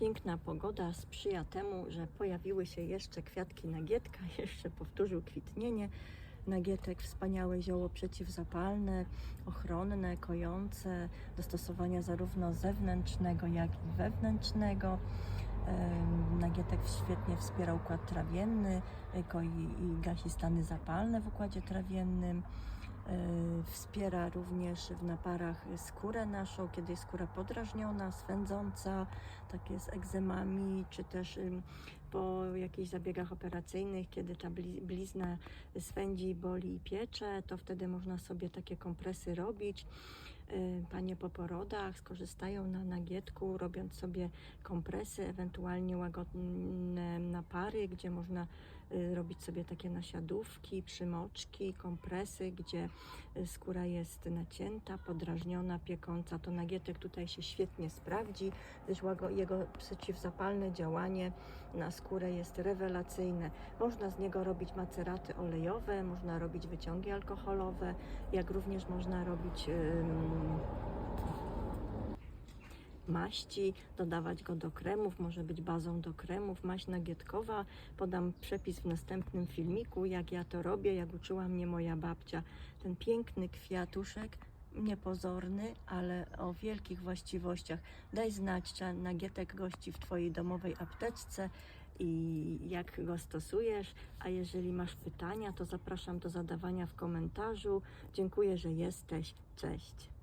Piękna pogoda sprzyja temu, że pojawiły się jeszcze kwiatki nagietka, jeszcze powtórzył kwitnienie. Nagietek wspaniałe zioło przeciwzapalne, ochronne, kojące, do stosowania zarówno zewnętrznego, jak i wewnętrznego. Nagietek świetnie wspiera układ trawienny, koi i gasi stany zapalne w układzie trawiennym. Y, Wspiera również w naparach skórę naszą, kiedy jest skóra podrażniona, swędząca, takie z egzemami, czy też po jakichś zabiegach operacyjnych, kiedy ta bli- blizna swędzi, boli i piecze, to wtedy można sobie takie kompresy robić. Y, Panie po porodach skorzystają na nagietku, robiąc sobie kompresy, ewentualnie łagodne napary, gdzie można y, robić sobie takie nasiadówki, przymoczki, kompresy, gdzie y, skóra jest nacięta, podrażniona, piekąca. To nagietek tutaj się świetnie sprawdzi, gdyż jego przeciwzapalne działanie na skórę jest rewelacyjne. Można z niego robić maceraty olejowe, można robić wyciągi alkoholowe, jak również można robić maści, dodawać go do kremów, może być bazą do kremów, maść nagietkowa. Podam przepis w następnym filmiku, jak ja to robię, jak uczyła mnie moja babcia. Ten piękny kwiatuszek, niepozorny, ale o wielkich właściwościach. Daj znać, czy nagietek gości w Twojej domowej apteczce i jak go stosujesz. A jeżeli masz pytania, to zapraszam do zadawania w komentarzu. Dziękuję, że jesteś. Cześć.